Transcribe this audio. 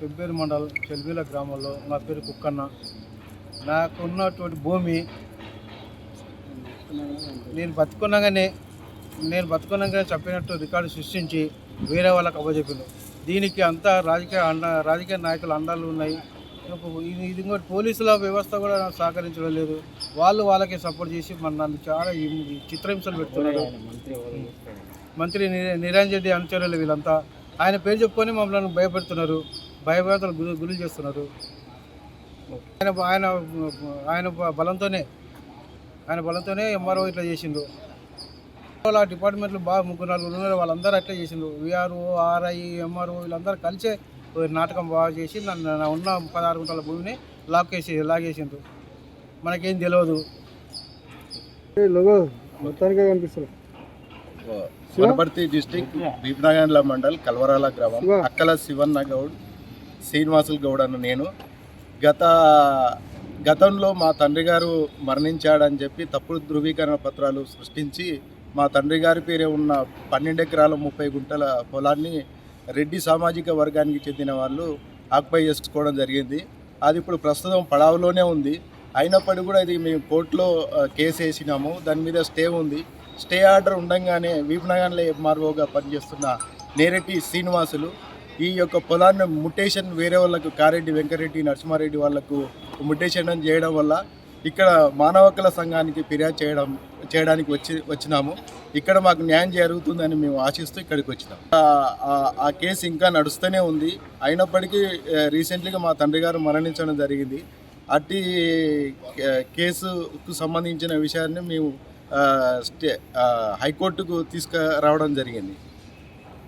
పెబ్బేరు మండలం చెల్బీల గ్రామంలో నా పేరు కుక్కన్న. నాకున్నటువంటి భూమి నేను బతుకున్నాగానే నేను బతుకున్నాగానే చెప్పినట్టు రికార్డు సృష్టించి వేరే వాళ్ళకి అప్పచెప్పిండు. దీనికి అంతా రాజకీయ అండ రాజకీయ నాయకుల అండాలు ఉన్నాయి. ఇది ఇంకోటి పోలీసుల వ్యవస్థ కూడా నాకు సహకరించడం లేదు. వాళ్ళు వాళ్ళకి సపోర్ట్ చేసి మన నన్ను చాలా చిత్రహింసలు పెడుతున్నారు. మంత్రి నిరంజన్ రెడ్డి అనుచరులు వీళ్ళంతా. ఆయన పేరు చెప్పుకొని మమ్మల్ని భయపెడుతున్నారు. భయభ్రాంతలు గురి గురి చేస్తున్నారు. ఆయన ఆయన ఆయన బలంతోనే ఆయన బలంతోనే ఎంఆర్ఓ ఇట్లా చేసిండు. వాళ్ళ డిపార్ట్మెంట్లు బాగా ముగ్గురు నలుగురు ఉన్నారు వాళ్ళందరూ అట్లా చేసిండు. విఆర్ఓ ఆర్ఐ ఎంఆర్ఓ వీళ్ళందరూ కలిసే నాటకం బాగా చేసి నన్ను ఉన్న పదహారు గుంటల భూమిని లాక్కేసి లాగేసిండ్రు మనకేం తెలియదు మొత్తానికే కనిపిస్తుంది వనపర్తి డిస్టిక్ భీమనగర్ల మండల్ కల్వరాల గ్రామం. అక్కల శివన్న గౌడ్ శ్రీనివాసులు గౌడను నేను. గత గతంలో మా తండ్రి గారు మరణించాడని చెప్పి తప్పుడు ధృవీకరణ పత్రాలు సృష్టించి మా తండ్రి గారి పేరే ఉన్న పన్నెండు ఎకరాల ముప్పై గుంటల పొలాన్ని రెడ్డి సామాజిక వర్గానికి చెందిన వాళ్ళు ఆక్యుపై చేసుకోవడం జరిగింది. అది ఇప్పుడు ప్రస్తుతం పడావులోనే ఉంది. అయినప్పటికీ కూడా ఇది మేము కోర్టులో కేసు వేసినాము. దాని మీద స్టే ఉంది. స్టే ఆర్డర్ ఉండగానే వీపనగర్లో ఎంఆర్ఓగా పనిచేస్తున్న నేరెడ్డి శ్రీనివాసులు ఈ యొక్క పొలాన్ని ముటేషన్ వేరే వాళ్ళకు కారెడ్డి వెంకరెడ్డి నరసింహారెడ్డి వాళ్ళకు ముటేషన్ చేయడం వల్ల ఇక్కడ మానవకుల సంఘానికి ఫిర్యాదు చేయడం చేయడానికి వచ్చి వచ్చినాము. ఇక్కడ మాకు న్యాయం జరుగుతుందని మేము ఆశిస్తూ ఇక్కడికి వచ్చినాం. ఆ- కేసు ఇంకా నడుస్తూనే ఉంది. అయినప్పటికీ రీసెంట్లీగా మా తండ్రి గారు మరణించడం జరిగింది. అట్టి కేసుకు సంబంధించిన విషయాన్ని మేము స్టే హైకోర్టుకు తీసుకురావడం జరిగింది.